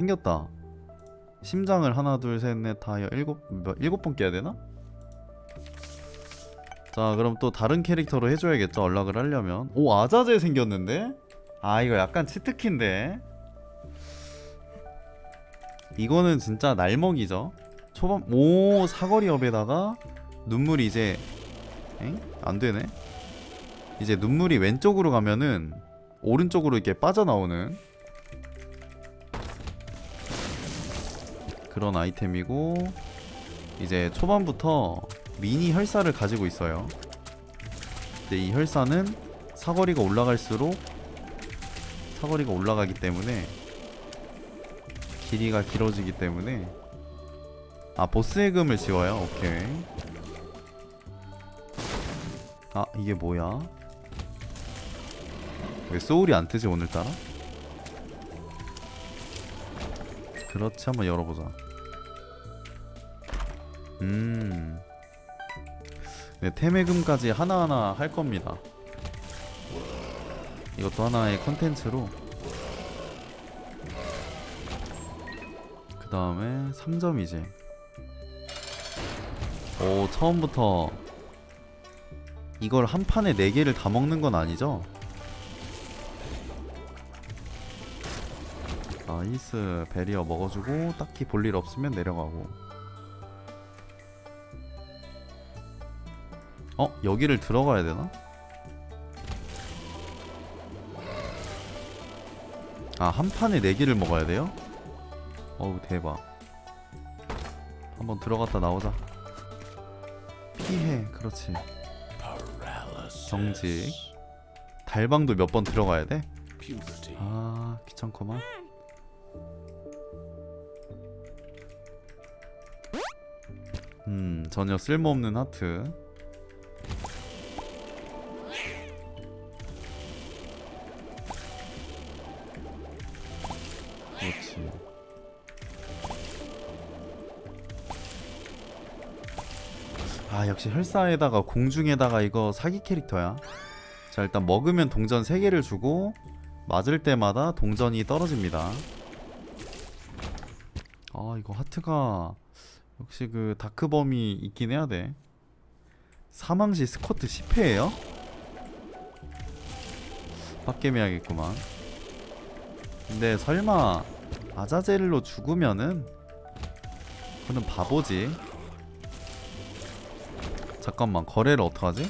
생겼다. 심장을 하나 둘셋넷 다여 일곱 몇, 일곱 번 깨야 되나? 자 그럼 또 다른 캐릭터로 해줘야겠죠 연락을 하려면 오 아자제 생겼는데? 아 이거 약간 치트키인데 이거는 진짜 날먹이죠 초반 오 사거리 업에다가 눈물이 이제 엥? 안되네 이제 눈물이 왼쪽으로 가면은 오른쪽으로 이렇게 빠져나오는 그런 아이템이고 이제 초반부터 미니 혈사를 가지고 있어요. 근데 이 혈사는 사거리가 올라갈수록 사거리가 올라가기 때문에 길이가 길어지기 때문에 아 보스 해금을 지워요. 오케이. 아 이게 뭐야? 왜 소울이 안 뜨지 오늘따라? 그렇지 한번 열어보자. 음. 네, 테메금까지 하나하나 할 겁니다. 이것도 하나의 컨텐츠로. 그 다음에 3점이지. 오, 처음부터 이걸 한 판에 4개를 다 먹는 건 아니죠? 나이스 베리어 먹어주고 딱히 볼 일 없으면 내려가고 어? 여기를 들어가야 되나? 아, 한 판에 4개를 먹어야 돼요? 어우, 대박. 한번 들어갔다 나오자. 피해, 그렇지. 정직. 달방도 몇 번 들어가야 돼? 아, 귀찮구만. 음, 전혀 쓸모없는 하트. 아, 역시 혈사에다가 공중에다가 이거 사기 캐릭터야. 자, 일단 먹으면 동전 3개를 주고 맞을 때마다 동전이 떨어집니다. 아, 이거 하트가 역시 그 다크범이 있긴 해야 돼. 사망시 스쿼트 10회예요? 빡겜해야겠구만. 근데 설마 아자젤로 죽으면은 그는 바보지. 잠깐만 거래를 어떡하지?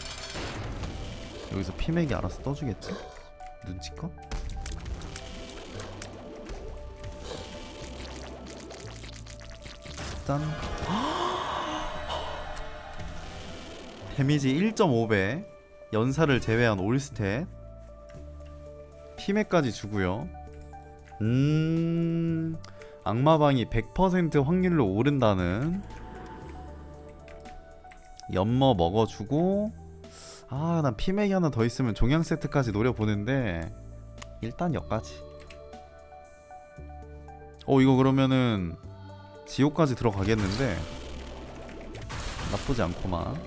여기서 피맥이 알아서 떠주겠지? 눈치껏? 짠 데미지 1.5배 연사를 제외한 올스탯 피맥까지 주고요 음 악마방이 100% 확률로 오른다는 연머 먹어주고 아 난 피맥이 하나 더 있으면 종양 세트까지 노려보는데 일단 여기까지. 어 이거 그러면은 지옥까지 들어가겠는데? 나쁘지 않구만.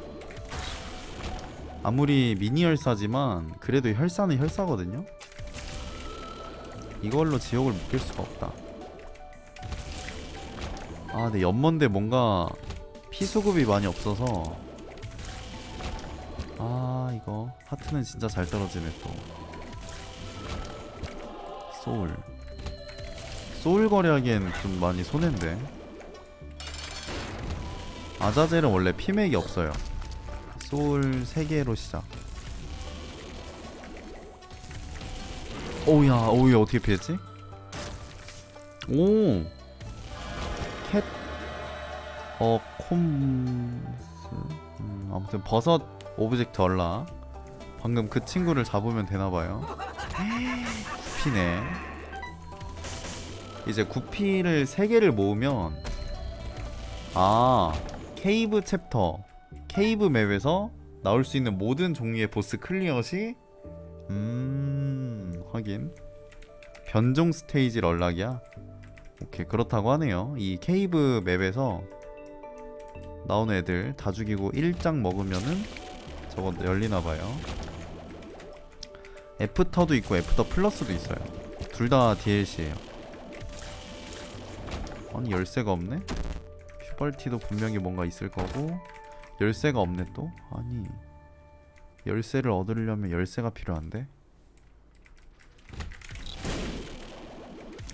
아무리 미니 혈사지만 그래도 혈사는 혈사거든요? 이걸로 지옥을 묶일 수가 없다. 아 근데 연먼데 뭔가 피수급이 많이 없어서 아 이거. 하트는 진짜 잘 떨어지네 또. 소울. 소울 거래하기엔 좀 많이 손해인데. 아자젤은 원래 피맥이 없어요. 소울 3개로 시작. 오우야 오우야 어떻게 피했지? 오! 캣, 어, 콤스. 음, 아무튼 버섯 오브젝트 얼라. 방금 그 친구를 잡으면 되나봐요. 구피네. 이제 구피를 3개를 모으면, 아, 케이브 챕터, 케이브 맵에서 나올 수 있는 모든 종류의 보스 클리어 시, 음, 확인. 변종 스테이지 럴락이야. 오케이 그렇다고 하네요 이 케이브 맵에서 나오는 애들 다 죽이고 1장 먹으면은 저거 열리나봐요. 애프터도 있고 애프터 플러스도 있어요. 둘 다 DLC에요. 아니 열쇠가 없네? 퓨벌티도 분명히 뭔가 있을 거고. 열쇠가 없네 또? 아니. 열쇠를 얻으려면 열쇠가 필요한데?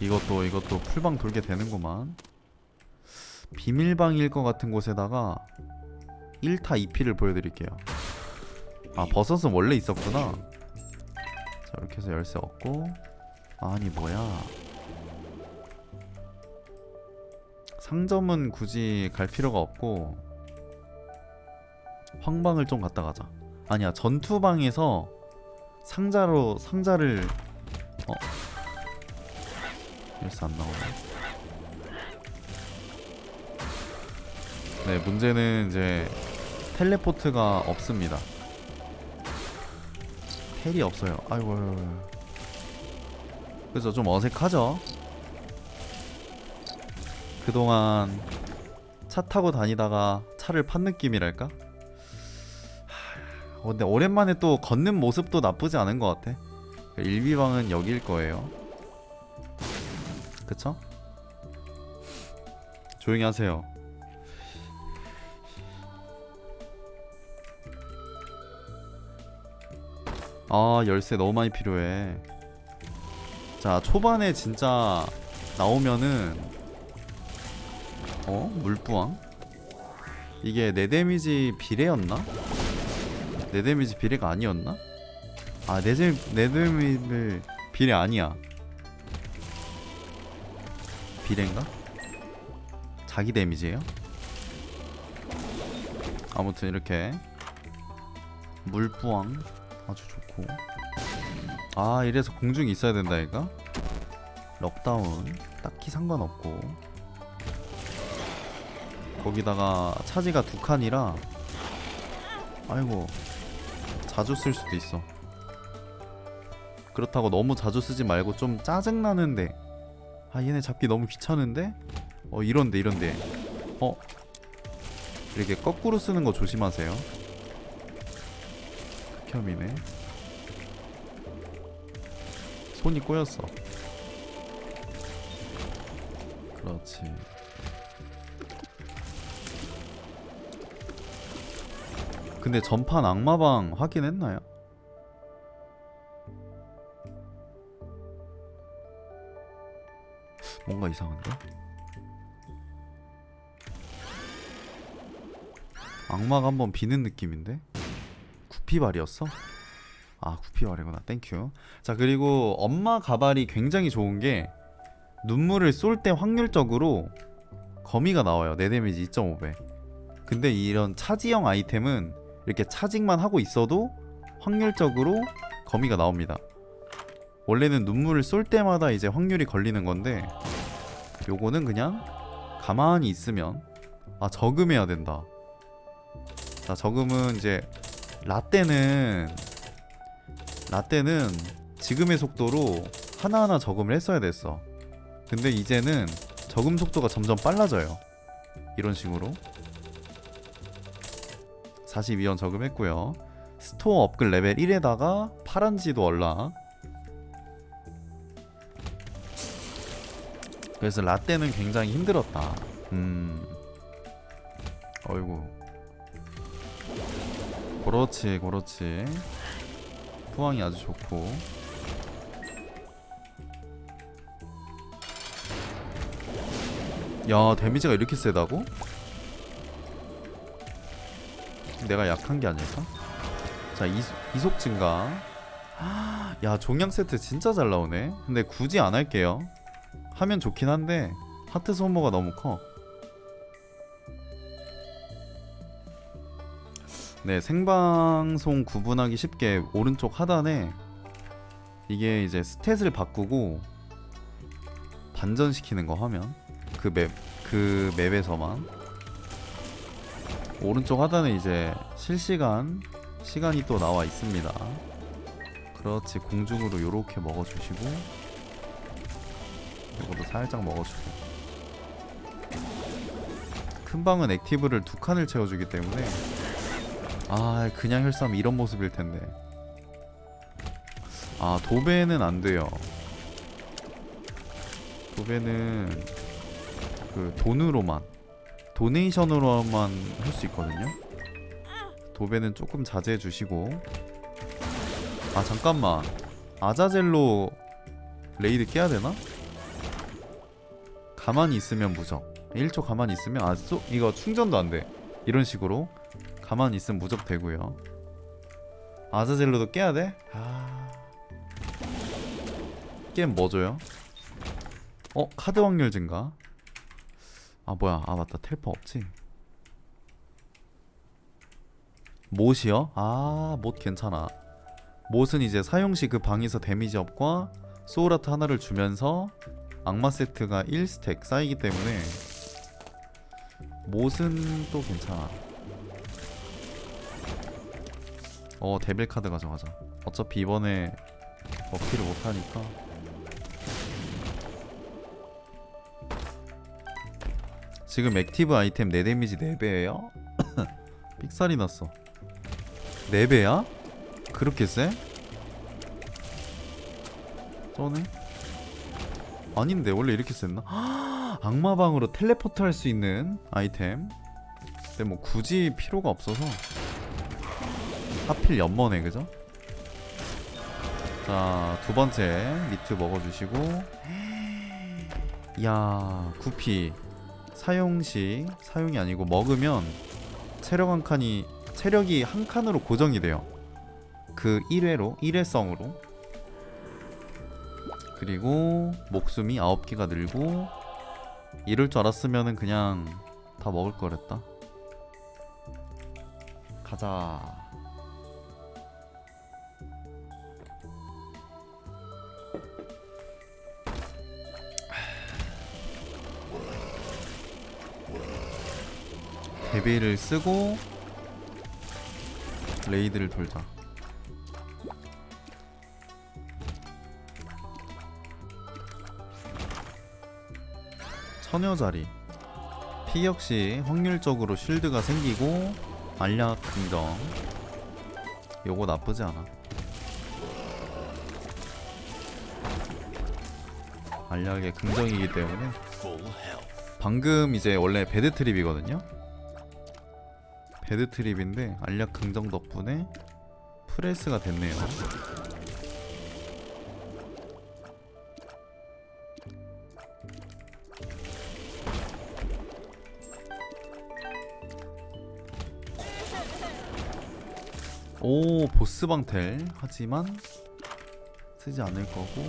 이것도 이것도 풀방 돌게 되는구만. 비밀방일 것 같은 곳에다가 1타 2피를 보여드릴게요 아 버섯은 원래 있었구나. 자 이렇게 해서 열쇠 얻고. 아니 뭐야. 상점은 굳이 갈 필요가 없고 황방을 좀 갔다 가자. 아니야 전투방에서 상자로 상자를 어. 열쇠 안 나오네. 네 문제는 이제 텔레포트가 없습니다 텔이 없어요 아이고. 그래서 좀 어색하죠 그동안 차 타고 다니다가 차를 판 느낌이랄까? 하, 근데 오랜만에 또 걷는 모습도 나쁘지 않은 것 같아. 일비방은 여기일 거예요. 그쵸? 조용히 하세요. 아 열쇠 너무 많이 필요해. 자 초반에 진짜 나오면은 어? 물부왕? 이게 내 데미지 비례였나? 내 데미지 비례가 아니었나? 아, 내, 데, 내 데미지 비례 아니야. 비례인가? 자기 데미지예요? 아무튼 이렇게 물부왕 아주 좋고. 아 이래서 공중이 있어야 된다니까? 럭다운. 딱히 상관없고. 거기다가 차지가 두 칸이라 아이고 자주 쓸 수도 있어. 그렇다고 너무 자주 쓰지 말고 좀 짜증나는데. 아 얘네 잡기 너무 귀찮은데? 어 이런데 이런데. 어? 이렇게 거꾸로 쓰는 거 조심하세요 극혐이네 손이 꼬였어 그렇지 근데 전판 악마방 확인했나요? 뭔가 이상한데? 악마가 한번 비는 느낌인데? 구피발이었어? 아 구피발이구나 땡큐 자 그리고 엄마 가발이 굉장히 좋은 게 눈물을 쏠 때 확률적으로 거미가 나와요 내 데미지 2.5배 근데 이런 차지형 아이템은 이렇게 차징만 하고 있어도 확률적으로 거미가 나옵니다. 원래는 눈물을 쏠 때마다 이제 확률이 걸리는 건데 요거는 그냥 가만히 있으면 아 저금해야 된다. 자 저금은 이제 라떼는 라떼는 지금의 속도로 하나하나 저금을 했어야 됐어. 근데 이제는 저금 속도가 점점 빨라져요. 이런 식으로 42원 저금했고요. 스토어 업글 레벨 1에다가 파란지도 얼라. 그래서 라떼는 굉장히 힘들었다. 음. 어이구. 그렇지, 그렇지. 포항이 아주 좋고. 야, 데미지가 이렇게 세다고? 내가 약한 게 아닐까? 자 이속, 이속 증가 야 종양 세트 진짜 잘 나오네 근데 굳이 안 할게요 하면 좋긴 한데 하트 소모가 너무 커 네, 생방송 구분하기 쉽게 오른쪽 하단에 이게 이제 스탯을 바꾸고 반전시키는 거 하면 그 맵 그 맵에서만 오른쪽 하단에 이제 실시간 시간이 또 나와 있습니다. 그렇지 공중으로 요렇게 먹어주시고 이것도 살짝 먹어주고 큰 방은 액티브를 두 칸을 채워주기 때문에 아 그냥 혈싸움 이런 모습일 텐데. 아 도배는 안 돼요. 도배는 그 돈으로만 도네이션으로만 할 수 있거든요. 도배는 조금 자제해 주시고. 아 잠깐만. 아자젤로 레이드 깨야 되나? 가만히 있으면 무적. 1초 가만히 있으면 아 쏘, 이거 충전도 안돼. 이런 식으로 가만히 있으면 무적 되고요 아자젤로도 깨야 돼? 아 게임 뭐 줘요? 어? 카드 확률 증가 아 뭐야 아 맞다 텔퍼 없지 못이요? 아, 못 괜찮아. 못은 이제 사용 시 그 방에서 데미지 업과 소울아트 하나를 주면서 악마 세트가 1스택 쌓이기 때문에 못은 또 괜찮아. 어, 데빌 카드 가져가자. 어차피 이번에 먹기를 못하니까. 지금 액티브 아이템 4 데미지 4배예요? 삑살이 났어. 4배야? 그렇게 세? 쩌네? 아닌데 원래 이렇게 셌나? 악마방으로 텔레포트 할 수 있는 아이템 근데 뭐 굳이 필요가 없어서 하필 연머네 그죠? 자 두번째 미트 먹어주시고 이야 구피 사용시 사용이 아니고 먹으면 체력 한 칸이 체력이 한 칸으로 고정이 돼요. 그 1회로 1회성으로 그리고 목숨이 9개가 늘고 이럴 줄 알았으면은 그냥 다 먹을 거랬다. 가자. 데뷔를 쓰고 레이드를 돌자. 처녀자리. 피 역시 확률적으로 쉴드가 생기고 알약 긍정. 요거 나쁘지 않아. 알약의 긍정이기 때문에. 방금 이제 원래 배드 트립이거든요 배드 트립인데 알약 긍정 덕분에 프레스가 됐네요 오 보스 방텔 하지만 쓰지 않을 거고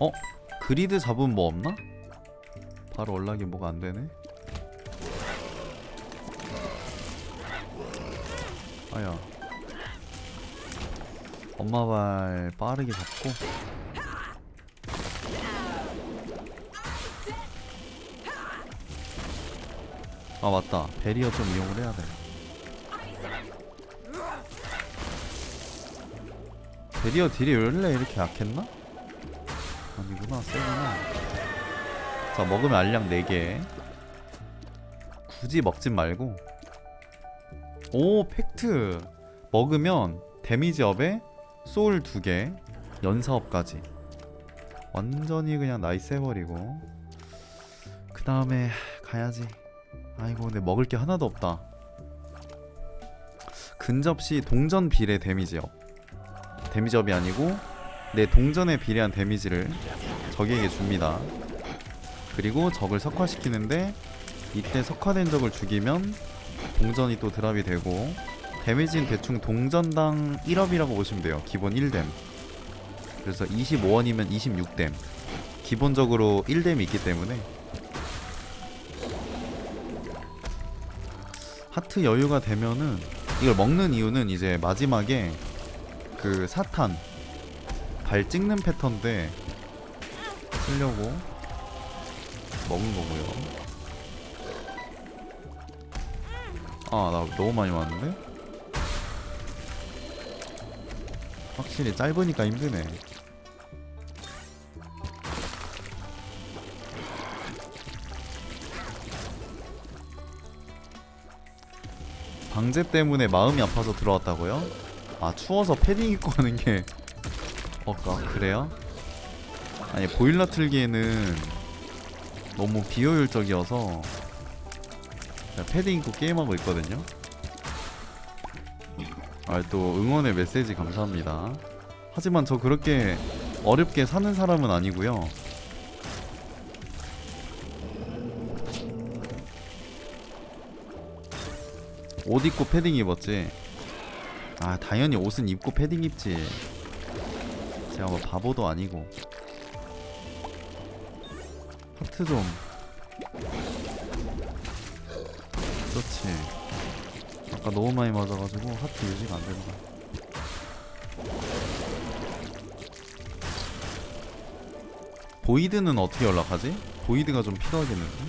어 그리드 잡으면 뭐 없나? 바로 연락이 뭐가 안 되네. 아야. 엄마 발 빠르게 잡고. 아 맞다. 베리어 좀 이용을 해야 돼. 베리어 딜이 원래 이렇게 약했나? 아니구나 세구나 자 먹으면 알약 4개 굳이 먹진 말고 오 팩트. 먹으면 데미지 업에 소울 2개 연사업까지. 완전히 그냥 나이스 해버리고. 그 다음에 가야지. 아이고 근데 먹을 게 하나도 없다. 근접시 동전 비례 데미지 업. 데미지 업이 아니고 내 동전에 비례한 데미지를 적에게 줍니다. 그리고 적을 석화시키는데 이때 석화된 적을 죽이면 동전이 또 드랍이 되고 데미지는 대충 동전당 1업이라고 보시면 돼요. 기본 1뎀. 그래서 25원이면 26뎀. 기본적으로 1뎀이 있기 때문에 하트 여유가 되면은 이걸 먹는 이유는 이제 마지막에 그 사탄 발 찍는 패턴인데 쓰려고 먹은 거고요. 아, 나 너무 많이 왔는데? 확실히 짧으니까 힘드네. 방제 때문에 마음이 아파서 들어왔다고요? 아 추워서 패딩 입고 하는 게 어, 아, 그래요? 아니 보일러 틀기에는 너무 비효율적이어서 패딩 입고 게임하고 있거든요. 아 또 응원의 메시지 감사합니다. 하지만 저 그렇게 어렵게 사는 사람은 아니고요. 옷 입고 패딩 입었지. 아 당연히 옷은 입고 패딩 입지. 제가 뭐 바보도 아니고. 하트 좀. 그렇지. 아까 너무 많이 맞아가지고 하트 유지가 안 된다. 보이드는 어떻게 연락하지? 보이드가 좀 필요하겠는데?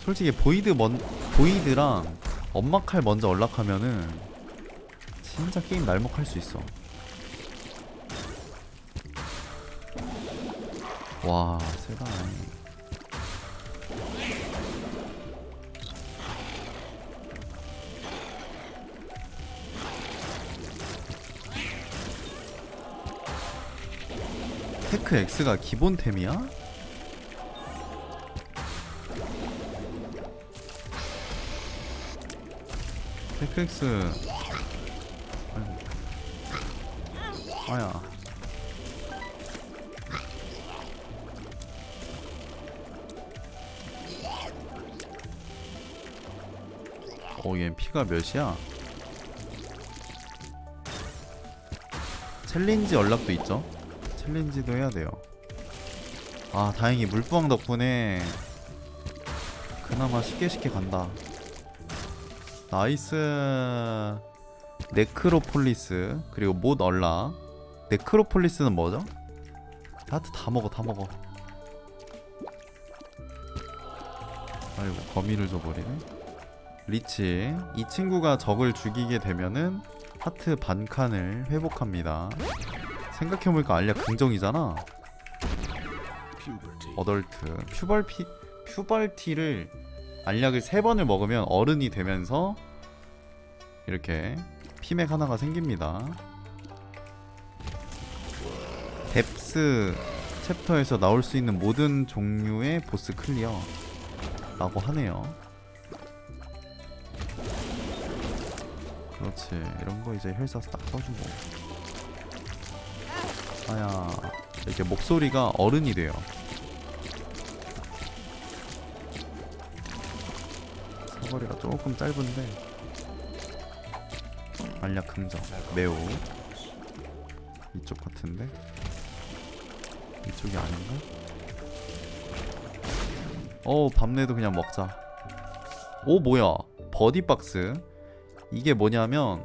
솔직히 보이드 먼 보이드랑 엄마 칼 먼저 연락하면은 진짜 게임 날먹할 수 있어. 와 세다. 테크 X가 기본템이야? 테크 X 아이고. 아야 오, 얘 피가 몇이야? 챌린지 연락도 있죠? 챌린지도 해야 돼요. 아, 다행히 물부왕 덕분에 그나마 쉽게 쉽게 간다. 나이스. 네크로폴리스 그리고 못 얼라. 네크로폴리스는 뭐죠? 하트 다 먹어, 다 먹어. 아이고, 거미를 줘버리네. 리치 이 친구가 적을 죽이게 되면은 하트 반 칸을 회복합니다. 생각해보니까 알약 긍정이잖아. 어덜트 퓨벌피 퓨벌티를 알약을 세 번을 먹으면 어른이 되면서 이렇게 피맥 하나가 생깁니다. 뎁스 챕터에서 나올 수 있는 모든 종류의 보스 클리어라고 하네요. 그렇지 이런 거 이제 혈사 딱 써주고 아야 이렇게 목소리가 어른이 돼요. 사거리가 조금 짧은데 알약 긍정 매우 이쪽 같은데? 이쪽이 아닌가? 어 밤내도 그냥 먹자. 오 뭐야? 버디박스? 이게 뭐냐면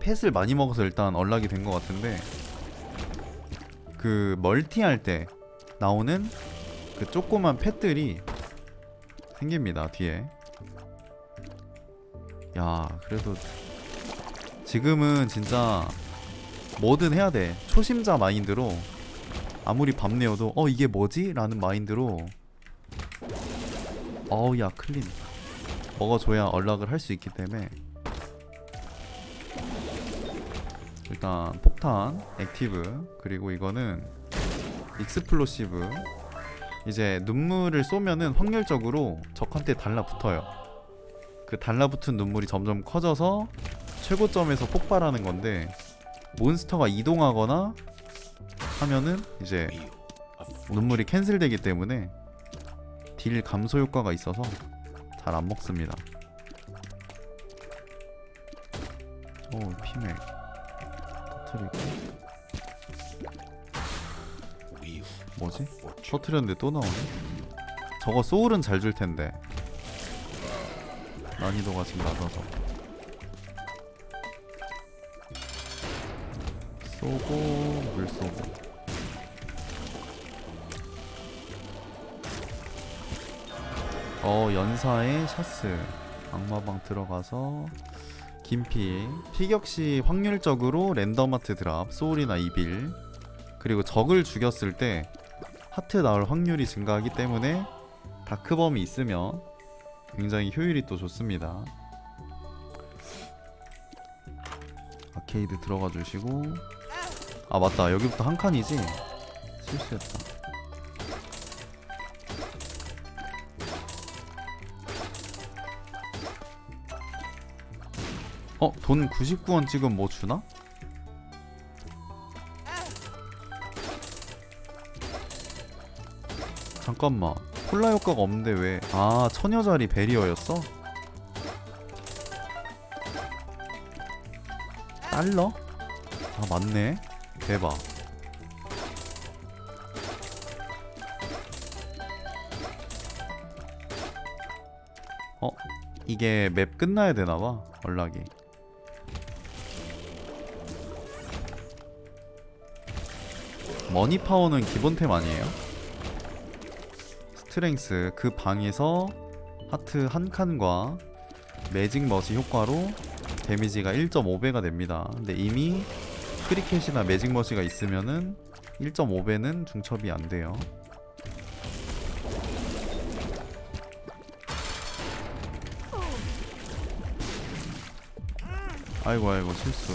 펫을 많이 먹어서 일단 언락이 된 것 같은데 그 멀티할 때 나오는 그 조그만 펫들이 생깁니다 뒤에. 야 그래도 지금은 진짜 뭐든 해야 돼. 초심자 마인드로 아무리 밤내어도 어 이게 뭐지? 라는 마인드로 어우 야 클린. 먹어줘야 연락을 할 수 있기 때문에 일단 폭탄 액티브 그리고 이거는 익스플로시브. 이제 눈물을 쏘면은 확률적으로 적한테 달라붙어요. 그 달라붙은 눈물이 점점 커져서 최고점에서 폭발하는 건데 몬스터가 이동하거나 하면은 이제 눈물이 캔슬되기 때문에 딜 감소 효과가 있어서 잘 안 먹습니다. 오 피맥 터트리고 뭐지? 터트렸는데 또 나오네? 저거 소울은 잘 줄 텐데. 난이도가 지금 낮아서. 쏘고 물 쏘고. 어 연사의 샤스 악마방 들어가서 김피. 피격시 확률적으로 랜덤아트 드랍 소울이나 이빌. 그리고 적을 죽였을 때 하트 나올 확률이 증가하기 때문에 다크범이 있으면 굉장히 효율이 또 좋습니다. 아케이드 들어가 주시고. 아 맞다. 여기부터 한 칸이지? 실수했다 어? 돈 99원 지금 뭐 주나? 잠깐만 콜라 효과가 없는데 왜? 아 처녀자리 베리어였어? 달러? 아 맞네 대박 어? 이게 맵 끝나야 되나봐 연락이 머니파워는 기본템 아니에요? 스트렝스 그 방에서 하트 한 칸과 매직 머시 효과로 데미지가 1.5배가 됩니다. 근데 이미 크리켓이나 매직 머시가 있으면은 1.5배는 중첩이 안 돼요. 아이고 아이고 실수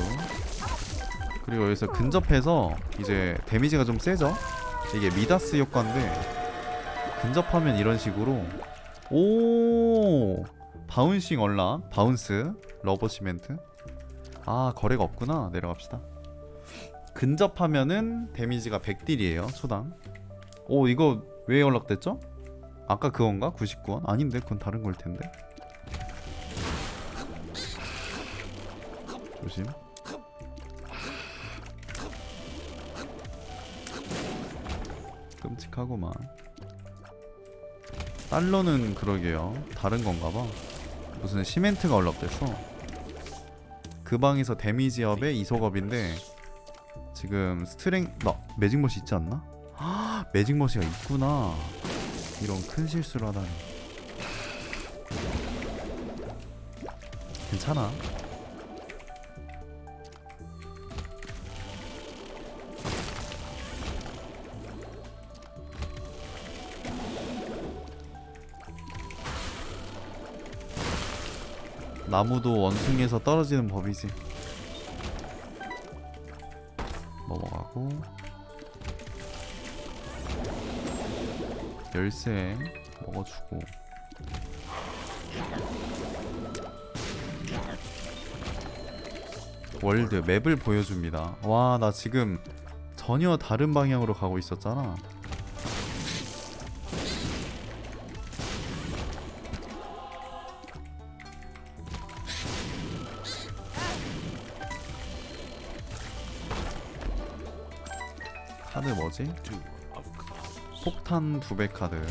그리고 여기서 근접해서 이제 데미지가 좀 세죠? 이게 미다스 효과인데 근접하면 이런 식으로 오! 바운싱 얼락 바운스 러버 시멘트. 아 거래가 없구나. 내려갑시다. 근접하면은 데미지가 100딜이에요 초당. 오 이거 왜 연락됐죠? 아까 그건가? 99원? 아닌데? 그건 다른 걸 텐데. 조심 끔찍하구만. 달러는 그러게요. 다른 건가봐. 무슨 시멘트가 얼락됐어. 그 방에서 데미지 업의 이소겁인데 지금 스트렝 나 매직머시 있지 않나? 아, 매직머시가 있구나. 이런 큰 실수를 하다니. 괜찮아 나무도 원숭이에서 떨어지는 법이지. 넘어가고 열쇠 먹어주고 월드 맵을 보여줍니다. 와 나 지금 전혀 다른 방향으로 가고 있었잖아. 카드 뭐지? 폭탄 두 배 카드.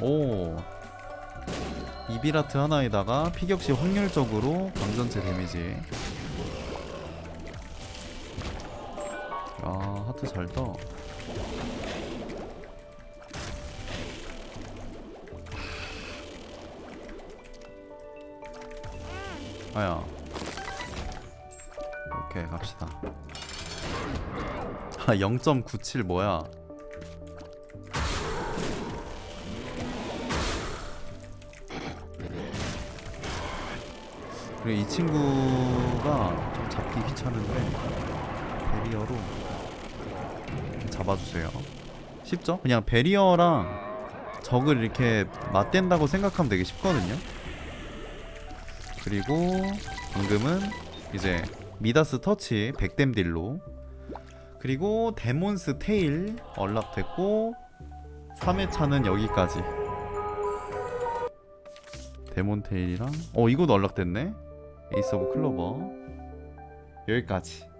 오. 이비라트 하나에다가 피격시 확률적으로 방전체 데미지. 아, 하트 잘 떠. 아야. 오케이, 갑시다. 아, 0.97 뭐야? 그리고 이 친구가 좀 잡기 귀찮은데 베리어로 이렇게 잡아주세요. 쉽죠? 그냥 베리어랑 적을 이렇게 맞댄다고 생각하면 되게 쉽거든요. 그리고 방금은 이제 미다스 터치 백댐 딜로. 그리고 데몬스 테일 얼락됐고 3회차는 여기까지. 데몬 테일이랑 어 이것도 얼락됐네. 에이스 오브 클로버. 여기까지